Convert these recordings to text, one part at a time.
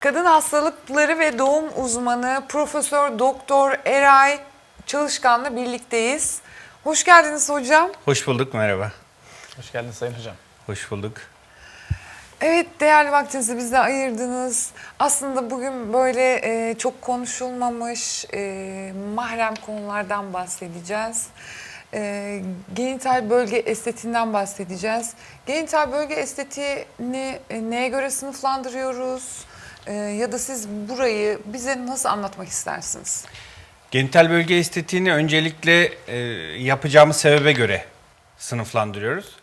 Kadın hastalıkları ve doğum uzmanı Profesör Doktor Eray Çalışkan'la birlikteyiz. Hoş geldiniz hocam. Hoş bulduk, merhaba. Hoş geldin Sayın Hocam. Hoş bulduk. Evet değerli vaktinizi bize ayırdınız. Aslında bugün böyle e, çok konuşulmamış e, mahrem konulardan bahsedeceğiz. E, genital bölge estetiğinden bahsedeceğiz. Genital bölge estetiğini e, neye göre sınıflandırıyoruz? E, ya da siz burayı bize nasıl anlatmak istersiniz? Genital bölge estetiğini öncelikle e, yapacağımız sebebe göre sınıflandırıyoruz.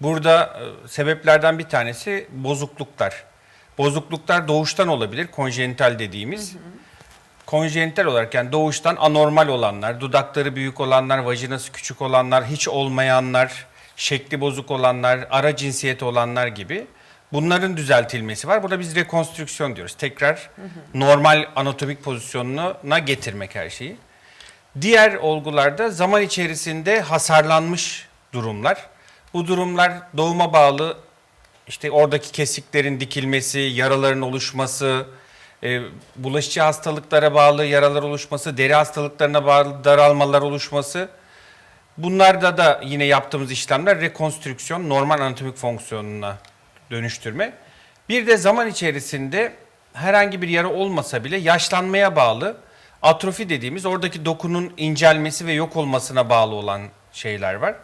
Burada e, sebeplerden bir tanesi bozukluklar. Bozukluklar doğuştan olabilir, konjenital dediğimiz. Konjenital olarak yani doğuştan anormal olanlar, dudakları büyük olanlar, vajinası küçük olanlar, hiç olmayanlar, şekli bozuk olanlar, ara cinsiyet olanlar gibi bunların düzeltilmesi var. Buna biz rekonstrüksiyon diyoruz. Tekrar normal anatomik pozisyonuna getirmek her şeyi. Diğer olgularda zaman içerisinde hasarlanmış durumlar. Bu durumlar doğuma bağlı işte oradaki kesiklerin dikilmesi, yaraların oluşması, e, bulaşıcı hastalıklara bağlı yaralar oluşması, deri hastalıklarına bağlı daralmalar oluşması. Bunlarda da yine yaptığımız işlemler rekonstrüksiyon, normal anatomik fonksiyonuna dönüştürme. Bir de zaman içerisinde herhangi bir yara olmasa bile yaşlanmaya bağlı atrofi dediğimiz oradaki dokunun incelmesi ve yok olmasına bağlı olan şeyler var.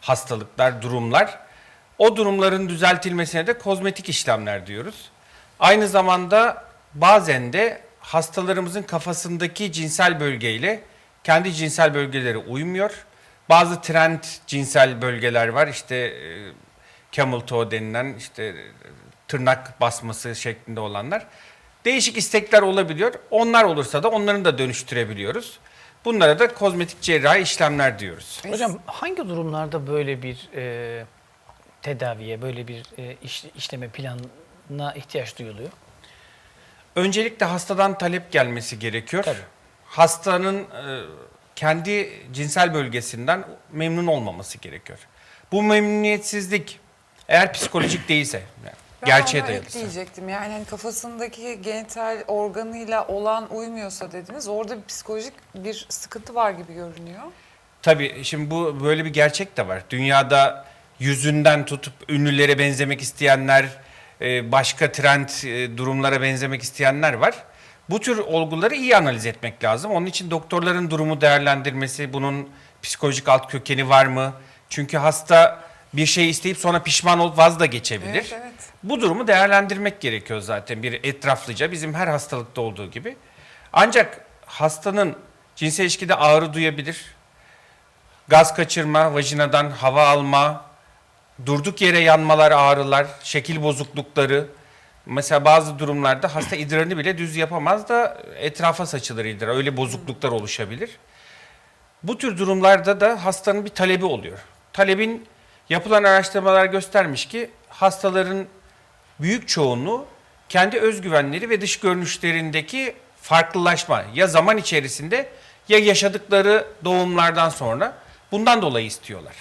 Hastalıklar, durumlar. O durumların düzeltilmesine de kozmetik işlemler diyoruz. Aynı zamanda bazen de hastalarımızın kafasındaki cinsel bölgeyle kendi cinsel bölgeleri uymuyor. Bazı trend cinsel bölgeler var. İşte e, camel toe denilen işte e, tırnak basması şeklinde olanlar. Değişik istekler olabiliyor. Onlar olursa da onların da dönüştürebiliyoruz. Bunlara da kozmetik cerrahi işlemler diyoruz. Hocam hangi durumlarda böyle bir e, tedaviye, böyle bir e, iş- işleme planına ihtiyaç duyuluyor? Öncelikle hastadan talep gelmesi gerekiyor. Tabii. Hastanın e, kendi cinsel bölgesinden memnun olmaması gerekiyor. Bu memnuniyetsizlik eğer psikolojik değilse, yani Ben gerçeğe ona dayalısa. ekleyecektim yani hani kafasındaki genital organıyla olan uymuyorsa dediniz. Orada bir psikolojik bir sıkıntı var gibi görünüyor. Tabii şimdi bu böyle bir gerçek de var. Dünyada yüzünden tutup ünlülere benzemek isteyenler, e, başka trend e, durumlara benzemek isteyenler var. Bu tür olguları iyi analiz etmek lazım. Onun için doktorların durumu değerlendirmesi, bunun psikolojik alt kökeni var mı? Çünkü hasta bir şey isteyip sonra pişman olup vaz da geçebilir. Evet, evet. Bu durumu değerlendirmek gerekiyor zaten bir etraflıca bizim her hastalıkta olduğu gibi. Ancak hastanın cinsel ilişkide ağrı duyabilir, gaz kaçırma, vajinadan hava alma, durduk yere yanmalar, ağrılar, şekil bozuklukları. Mesela bazı durumlarda hasta idrarını bile düz yapamaz da etrafa saçılır idrar. Öyle bozukluklar oluşabilir. Bu tür durumlarda da hastanın bir talebi oluyor. Talebin yapılan araştırmalar göstermiş ki hastaların büyük çoğunluğu kendi özgüvenleri ve dış görünüşlerindeki farklılaşma ya zaman içerisinde ya yaşadıkları doğumlardan sonra bundan dolayı istiyorlar.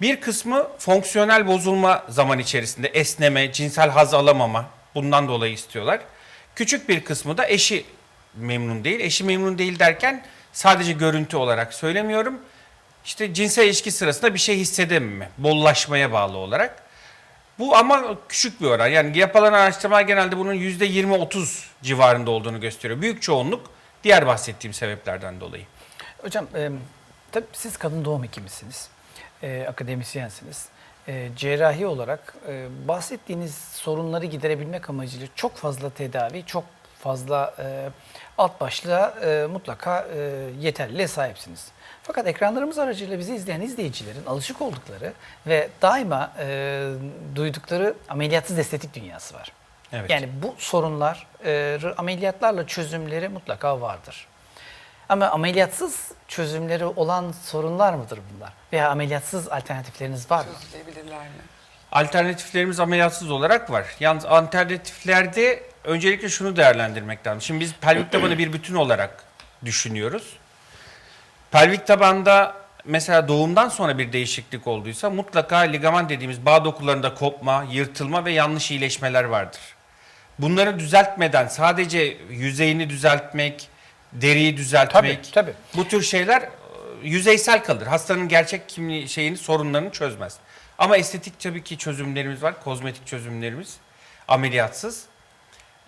Bir kısmı fonksiyonel bozulma zaman içerisinde esneme, cinsel haz alamama bundan dolayı istiyorlar. Küçük bir kısmı da eşi memnun değil. Eşi memnun değil derken sadece görüntü olarak söylemiyorum. İşte cinsel ilişki sırasında bir şey hissedememe, bollaşmaya bağlı olarak. Bu ama küçük bir oran. Yani yapılan araştırmalar genelde bunun %20-30 civarında olduğunu gösteriyor. Büyük çoğunluk diğer bahsettiğim sebeplerden dolayı. Hocam e, tabii siz kadın doğum hekimisiniz, e, akademisyensiniz. E, cerrahi olarak e, bahsettiğiniz sorunları giderebilmek amacıyla çok fazla tedavi, çok fazla e, alt başlığa e, mutlaka e, yeterliliğe sahipsiniz. Fakat ekranlarımız aracıyla bizi izleyen izleyicilerin alışık oldukları ve daima e, duydukları ameliyatsız estetik dünyası var. Evet. Yani bu sorunlar e, ameliyatlarla çözümleri mutlaka vardır. Ama ameliyatsız çözümleri olan sorunlar mıdır bunlar? Veya ameliyatsız alternatifleriniz var mı? Çözülebilirler mi? Alternatiflerimiz ameliyatsız olarak var. Yalnız alternatiflerde öncelikle şunu değerlendirmek lazım. Şimdi biz pelvik tabanı bir bütün olarak düşünüyoruz. Pelvik tabanda mesela doğumdan sonra bir değişiklik olduysa mutlaka ligaman dediğimiz bağ dokularında kopma, yırtılma ve yanlış iyileşmeler vardır. bunları düzeltmeden sadece yüzeyini düzeltmek, deriyi düzeltmek Tabii, tabii. bu tür şeyler e, yüzeysel kalır. Hastanın gerçek kimliği şeyini sorunlarını çözmez. Ama estetik tabii ki çözümlerimiz var. Kozmetik çözümlerimiz ameliyatsız.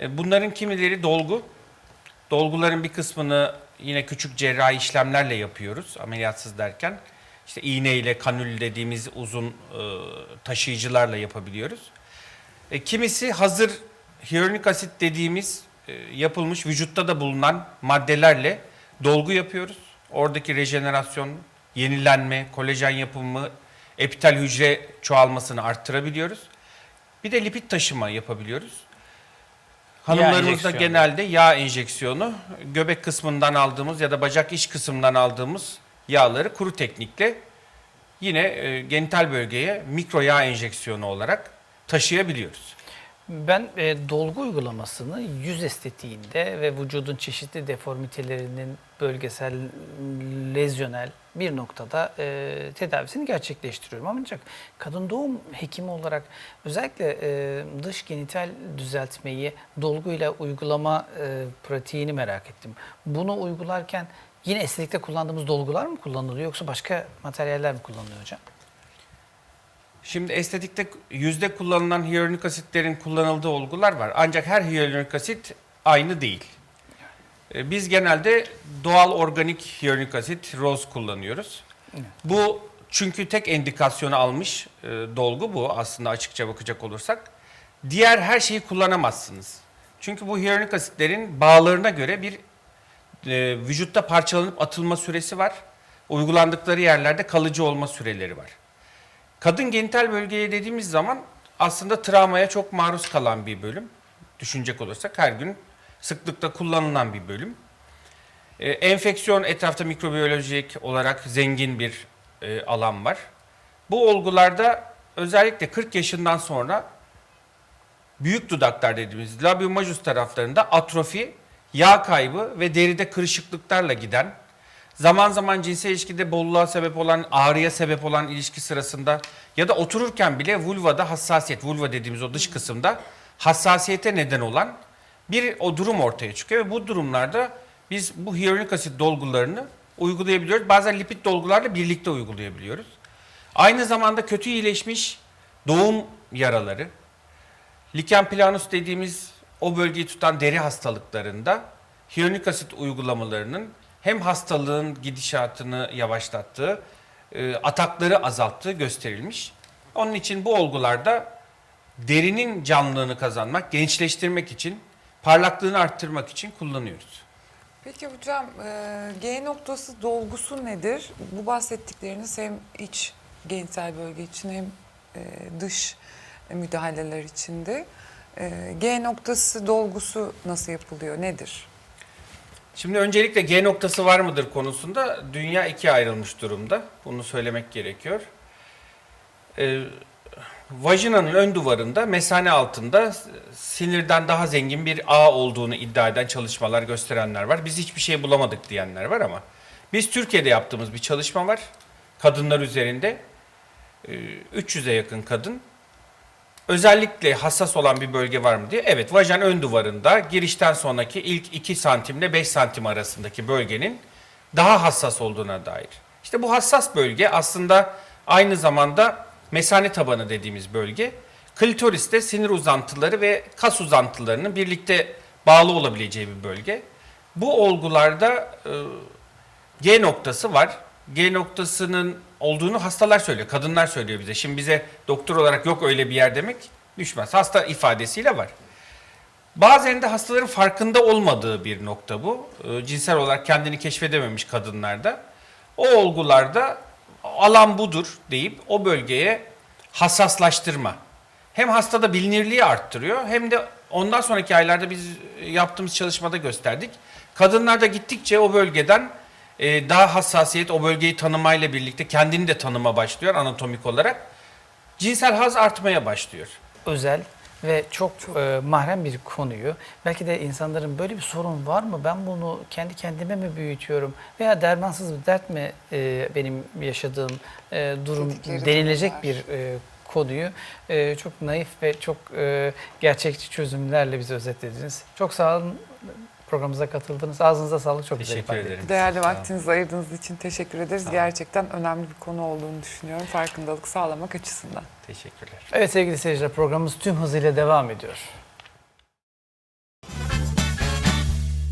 E, Bunların kimileri dolgu. Dolguların bir kısmını yine küçük cerrahi işlemlerle yapıyoruz ameliyatsız derken. İşte iğneyle kanül dediğimiz uzun e, taşıyıcılarla yapabiliyoruz. E, kimisi hazır hyaluronik asit dediğimiz yapılmış vücutta da bulunan maddelerle dolgu yapıyoruz. Oradaki rejenerasyon, yenilenme, kolajen yapımı, epitel hücre çoğalmasını arttırabiliyoruz. Bir de lipid taşıma yapabiliyoruz. Hanımlarımızda enjeksiyonu. genelde yağ enjeksiyonu, göbek kısmından aldığımız ya da bacak iç kısmından aldığımız yağları kuru teknikle yine e, genital bölgeye mikro yağ enjeksiyonu olarak taşıyabiliyoruz. Ben e, dolgu uygulamasını yüz estetiğinde ve vücudun çeşitli deformitelerinin bölgesel, lezyonel bir noktada e, tedavisini gerçekleştiriyorum. Ancak kadın doğum hekimi olarak özellikle e, dış genital düzeltmeyi dolguyla uygulama e, pratiğini merak ettim. Bunu uygularken yine estetikte kullandığımız dolgular mı kullanılıyor yoksa başka materyaller mi kullanılıyor hocam? Şimdi estetikte yüzde kullanılan hyaluronik asitlerin kullanıldığı olgular var. Ancak her hyaluronik asit aynı değil. E, Biz genelde doğal organik hyaluronik asit, ROS kullanıyoruz. Bu çünkü tek endikasyonu almış e, dolgu bu aslında açıkça bakacak olursak. Diğer her şeyi kullanamazsınız. Çünkü bu hyaluronik asitlerin bağlarına göre bir e, vücutta parçalanıp atılma süresi var. Uygulandıkları yerlerde kalıcı olma süreleri var. Kadın genital bölgeye dediğimiz zaman aslında travmaya çok maruz kalan bir bölüm. Düşünecek olursak her gün sıklıkla kullanılan bir bölüm. Ee, enfeksiyon etrafta mikrobiyolojik olarak zengin bir e, alan var. Bu olgularda özellikle 40 yaşından sonra büyük dudaklar dediğimiz labium majus taraflarında atrofi, yağ kaybı ve deride kırışıklıklarla giden, zaman zaman cinsel ilişkide bolluğa sebep olan, ağrıya sebep olan ilişki sırasında ya da otururken bile vulvada hassasiyet, vulva dediğimiz o dış kısımda hassasiyete neden olan bir o durum ortaya çıkıyor ve bu durumlarda biz bu hyaluronik asit dolgularını uygulayabiliyoruz. Bazen lipid dolgularla birlikte uygulayabiliyoruz. Aynı zamanda kötü iyileşmiş doğum yaraları, Lichen planus dediğimiz o bölgeyi tutan deri hastalıklarında hyaluronik asit uygulamalarının hem hastalığın gidişatını yavaşlattığı, e, atakları azalttığı gösterilmiş. Onun için bu olgularda derinin canlılığını kazanmak, gençleştirmek için, parlaklığını arttırmak için kullanıyoruz. Peki hocam e, G noktası dolgusu nedir? Bu bahsettikleriniz hem iç genital bölge için hem e, dış müdahaleler içinde. E, G noktası dolgusu nasıl yapılıyor? Nedir? Şimdi öncelikle G noktası var mıdır konusunda dünya ikiye ayrılmış durumda. Bunu söylemek gerekiyor. Ee, vajinanın ön duvarında mesane altında sinirden daha zengin bir ağ olduğunu iddia eden çalışmalar gösterenler var. Biz hiçbir şey bulamadık diyenler var ama biz Türkiye'de yaptığımız bir çalışma var. Kadınlar üzerinde Ee, 300'e yakın kadın özellikle hassas olan bir bölge var mı diye. Evet vajen ön duvarında girişten sonraki ilk 2 santimle 5 santim arasındaki bölgenin daha hassas olduğuna dair. İşte bu hassas bölge aslında aynı zamanda mesane tabanı dediğimiz bölge. Klitoriste sinir uzantıları ve kas uzantılarının birlikte bağlı olabileceği bir bölge. Bu olgularda e, G noktası var. G noktasının olduğunu hastalar söylüyor, kadınlar söylüyor bize. Şimdi bize doktor olarak yok öyle bir yer demek düşmez. Hasta ifadesiyle var. Bazen de hastaların farkında olmadığı bir nokta bu. Ee, cinsel olarak kendini keşfedememiş kadınlarda. O olgularda alan budur deyip o bölgeye hassaslaştırma. Hem hastada bilinirliği arttırıyor hem de ondan sonraki aylarda biz yaptığımız çalışmada gösterdik. Kadınlarda gittikçe o bölgeden e, daha hassasiyet o bölgeyi tanımayla birlikte kendini de tanıma başlıyor anatomik olarak. Cinsel haz artmaya başlıyor. özel ve çok, e, mahrem bir konuyu. Belki de insanların böyle bir sorun var mı? Ben bunu kendi kendime mi büyütüyorum? Veya dermansız bir dert mi e, benim yaşadığım e, durum Dedikleri denilecek durumlar. bir e, konuyu? E, çok naif ve çok e, gerçekçi çözümlerle bize özetlediniz. Çok sağ olun programımıza katıldınız. Ağzınıza sağlık. Çok güzel Teşekkür ifade ederim. Değerli vaktinizi ayırdığınız için teşekkür ederiz. Gerçekten önemli bir konu olduğunu düşünüyorum. Farkındalık sağlamak açısından. Teşekkürler. Evet sevgili seyirciler programımız tüm hızıyla devam ediyor.